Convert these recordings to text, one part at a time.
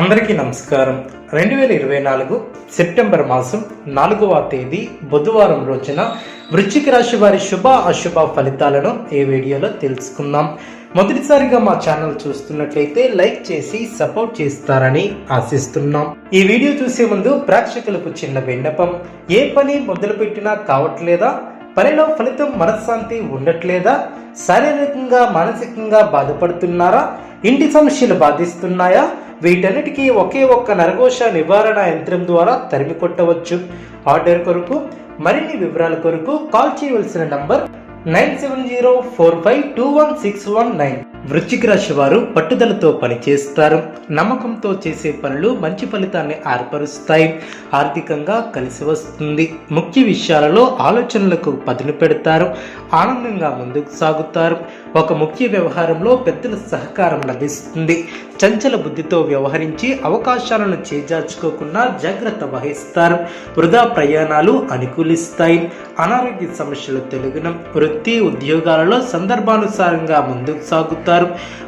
అందరికీ నమస్కారం. రెండు వేల ఇరవై నాలుగు సెప్టెంబర్ మాసం నాలుగవ తేదీ బుధవారం రోజున వృశ్చిక రాశి వారి శుభ అశుభ ఫలితాలను ఈ వీడియోలో తెలుసుకుందాం. మొదటిసారిగా మా ఛానల్ చూస్తున్నట్లయితే లైక్ చేసి సపోర్ట్ చేస్తారని ఆశిస్తున్నాం. ఈ వీడియో చూసే ముందు ప్రేక్షకులకు చిన్న విన్నపం. ఏ పని మొదలుపెట్టినా కావట్లేదా? పనిలో ఫలితం మనశ్శాంతి ఉండట్లేదా? శారీరకంగా మానసికంగా బాధపడుతున్నారా? ఇంటి సమస్యలు బాధిస్తున్నాయా? వీటన్నిటికీ ఒకే ఒక్క నరఘోష నివారణ యంత్రం ద్వారా తరిమి కొట్టవచ్చు. ఆర్డర్ కొరకు మరిన్ని వివరాల కొరకు కాల్ చేయవలసిన number nine seven zero four five two one six one nine. వృశ్చిక రాశి వారు పట్టుదలతో పనిచేస్తారు. నమ్మకంతో చేసే పనులు మంచి ఫలితాన్ని ఏర్పరుస్తాయి. ఆర్థికంగా కలిసి వస్తుంది. ముఖ్య విషయాలలో ఆలోచనలకు పదును పెడతారు. ఆనందంగా ముందుకు సాగుతారు. ఒక ముఖ్య వ్యవహారంలో పెద్దల సహకారం లభిస్తుంది. చంచల బుద్ధితో వ్యవహరించి అవకాశాలను చేజార్చుకోకుండా జాగ్రత్త వహిస్తారు. వృధా ప్రయాణాలు అనుకూలిస్తాయి. అనారోగ్య సమస్యలు తెలుగునం. వృత్తి ఉద్యోగాలలో సందర్భానుసారంగా ముందుకు సాగుతారు.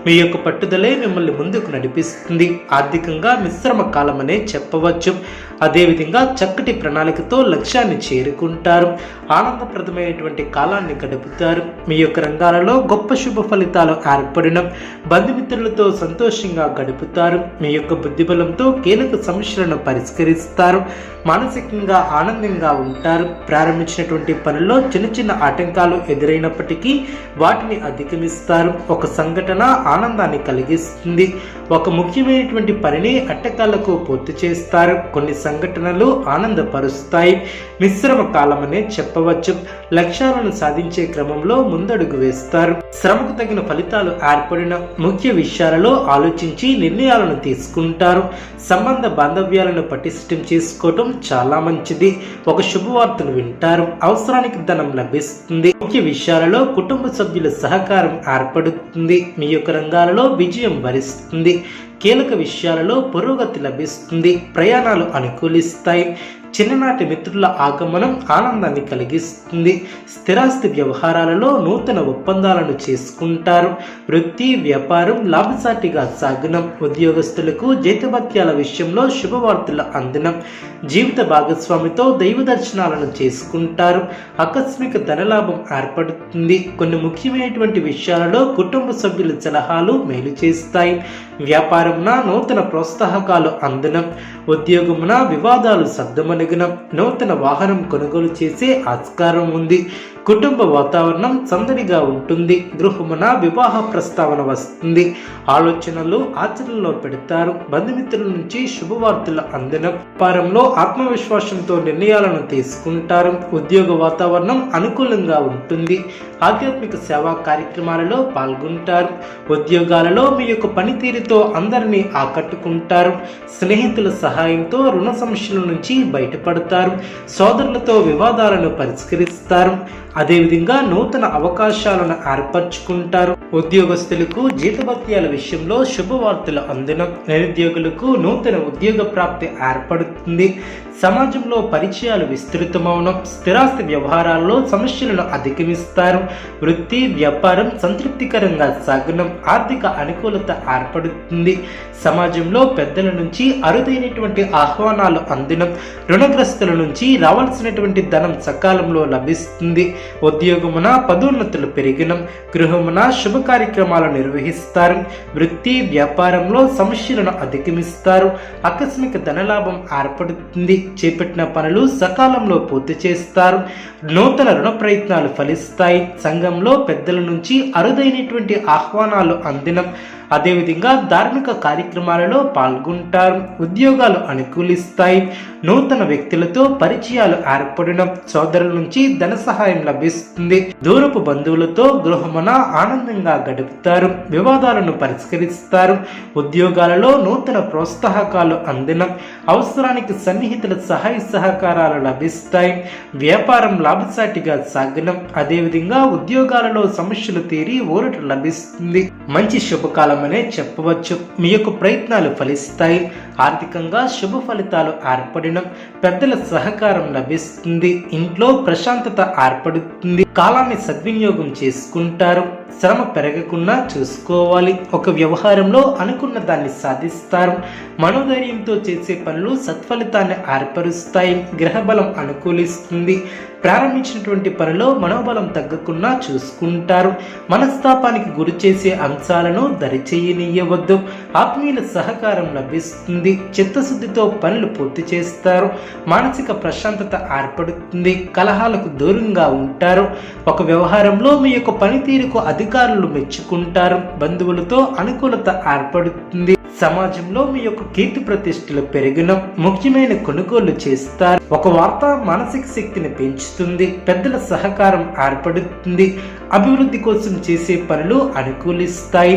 మీ యొక్క పట్టుదలే మిమ్మల్ని ముందుకు నడిపిస్తుంది. ఆర్థికంగా మిశ్రమ కాలం అనే చెప్పవచ్చు. అదేవిధంగా చక్కటి ప్రణాళికతో లక్ష్యాన్ని చేరుకుంటారు. ఆనందప్రదమైనటువంటి కాలాన్ని గడుపుతారు. మీ యొక్క రంగాలలో గొప్ప శుభ ఫలితాలు ఏర్పడిన బంధుమిత్రులతో సంతోషంగా గడుపుతారు. మీ యొక్క బుద్ధిబలంతో కీలక సమస్యలను పరిష్కరిస్తారు. మానసికంగా ఆనందంగా ఉంటారు. ప్రారంభించినటువంటి పనుల్లో చిన్న చిన్న ఆటంకాలు ఎదురైనప్పటికీ వాటిని అధిగమిస్తారు. ఒక సంఘటన ఆనందాన్ని కలిగిస్తుంది. ఒక ముఖ్యమైనటువంటి పనిని అట్టకాలకు పూర్తి చేస్తారు. కొన్ని సంఘటనలు ఆనందపరుస్తాయి. మిశ్రమ కాలమనే చెప్పవచ్చు. లక్ష్యాలను సాధించే క్రమంలో ముందడుగు వేస్తారు. శ్రమకు తగిన ఫలితాలు ఏర్పడిన ముఖ్య విషయాలలో ఆలోచించి నిర్ణయాలను తీసుకుంటారు. సంబంధ బాంధవ్యాలను పటిష్టం చేసుకోవటం చాలా మంచిది. ఒక శుభవార్తను వింటారు. అవసరానికి ధనం లభిస్తుంది. ముఖ్య విషయాలలో కుటుంబ సభ్యుల సహకారం ఏర్పడుతుంది. మీ యొక్క రంగాలలో విజయం వరిస్తుంది. కీలక విషయాలలో పురోగతి లభిస్తుంది. ప్రయాణాలు అనుకూలిస్తాయి. చిన్ననాటి మిత్రుల ఆగమనం ఆనందాన్ని కలిగిస్తుంది. స్థిరాస్తి వ్యవహారాలలో నూతన ఒప్పందాలను చేసుకుంటారు. వృత్తి వ్యాపారం లాభసాటిగా సాగనం. ఉద్యోగస్తులకు జీతభత్యాల విషయంలో శుభవార్తల అందనం. జీవిత భాగస్వామితో దైవ దర్శనాలను చేసుకుంటారు. ఆకస్మిక ధనలాభం ఏర్పడుతుంది. కొన్ని ముఖ్యమైనటువంటి విషయాలలో కుటుంబ సభ్యుల సలహాలు మేలు చేస్తాయి. వ్యాపారంన నూతన ప్రోత్సాహకాలు అందనం. ఉద్యోగమున వివాదాలు సర్దుమణిగనం నూతన వాహనం కొనుగోలు చేసే ఆస్కారం ఉంది. కుటుంబ వాతావరణం సందడిగా ఉంటుంది. గృహమున వివాహ ప్రస్తావన వస్తుంది. ఆలోచనలు ఆచరణలో పెడతారు. బంధుమిత్రుల నుంచి శుభవార్తల అందిన. వ్యాపారంలో ఆత్మవిశ్వాసంతో నిర్ణయాలను తీసుకుంటారు. ఉద్యోగ వాతావరణం అనుకూలంగా ఉంటుంది. ఆధ్యాత్మిక సేవా కార్యక్రమాలలో పాల్గొంటారు. ఉద్యోగాలలో మీ యొక్క పనితీరుతో అందరినీ ఆకట్టుకుంటారు. స్నేహితుల సహాయంతో రుణ సమస్యల నుంచి బయటపడతారు. సోదరులతో వివాదాలను పరిష్కరిస్తారు. అదేవిధంగా నూతన అవకాశాలను ఏర్పరచుకుంటారు. ఉద్యోగస్తులకు జీతభత్యాల విషయంలో శుభవార్తలు అందిన నిరుద్యోగులకు నూతన ఉద్యోగ ప్రాప్తి ఏర్పడుతుంది. సమాజంలో పరిచయాలు విస్తృతమవడం స్థిరాస్తి వ్యవహారాల్లో సమస్యలను అధిగమిస్తారు. వృత్తి వ్యాపారం సంతృప్తికరంగా సాగడం ఆర్థిక అనుకూలత ఏర్పడుతుంది. సమాజంలో పెద్దల నుంచి అరుదైనటువంటి ఆహ్వానాలు అందడం రుణగ్రస్తుల నుంచి రావాల్సినటువంటి ధనం సకాలంలో లభిస్తుంది. ఉద్యోగమున పదోన్నతులు పెరిగినం. గృహమున శుభ కార్యక్రమాలు నిర్వహిస్తారు. వృత్తి వ్యాపారంలో సమస్యలను అధిగమిస్తారు. ఆకస్మిక ధనలాభం ఏర్పడుతుంది. చేపట్టిన పనులు సకాలంలో పూర్తి చేస్తారు. నూతన రుణ ప్రయత్నాలు ఫలిస్తాయి. సంఘంలో పెద్దల నుంచి అరుదైనటువంటి ఆహ్వానాలు అందినం. అదేవిధంగా ధార్మిక కార్యక్రమాలలో పాల్గొంటారు. ఉద్యోగాలు అనుకూలిస్తాయి. నూతన వ్యక్తులతో పరిచయాలు ఏర్పడడం సోదరుల నుంచి ధన సహాయం లభిస్తుంది. దూరపు బంధువులతో గృహమున ఆనందంగా గడుపుతారు. వివాదాలను పరిష్కరిస్తారు. ఉద్యోగాలలో నూతన ప్రోత్సాహకాలు అందడం అవసరానికి సన్నిహితుల సహాయ సహకారాలు లభిస్తాయి. వ్యాపారం లాభసాటిగా సాగడం అదేవిధంగా ఉద్యోగాలలో సమస్యలు తీరి ఊరట లభిస్తుంది. మంచి శుభకాలం అనే చెప్పవచ్చు. మీ యొక్క ప్రయత్నాలు ఫలిస్తాయి. ఆర్థికంగా శుభ ఫలితాలు ఏర్పడడం పెద్దల సహకారం లభిస్తుంది. ఇంట్లో ప్రశాంతత ఏర్పడుతుంది. కాలాన్ని సద్వినియోగం చేసుకుంటారు. శ్రమ పెరగకుండా చూసుకోవాలి. ఒక వ్యవహారంలో అనుకున్న దాన్ని సాధిస్తారు. మనోధైర్యంతో చేసే పనులు సత్ఫలితాన్ని ఏర్పరుస్తాయి. గ్రహబలం అనుకూలిస్తుంది. ప్రారంభించినటువంటి పనిలో మనోబలం తగ్గకుండా చూసుకుంటారు. మనస్తాపానికి గురి చేసే అంశాలను దరిచేయనీయవద్దు. ఆత్మీయుల సహకారం లభిస్తుంది. చిత్తశుద్ధితో పనులు పూర్తి చేస్తారు. మానసిక ప్రశాంతత ఏర్పడుతుంది. కలహాలకు దూరంగా ఉంటారు. ఒక వ్యవహారంలో మీ యొక్క పనితీరుకు అధికారులు మెచ్చుకుంటారు. బంధువులతో అనుకూలత ఏర్పడుతుంది. సమాజంలో మీ యొక్క కీర్తి ప్రతిష్టలు పెరిగిన ముఖ్యమైన కొనుగోలు చేస్తారు. ఒక వార్త మానసిక శక్తిని పెంచుతుంది పెద్దల సహకారం ఏర్పడుతుంది అభివృద్ధి కోసం చేసే పనులు అనుకూలిస్తాయి.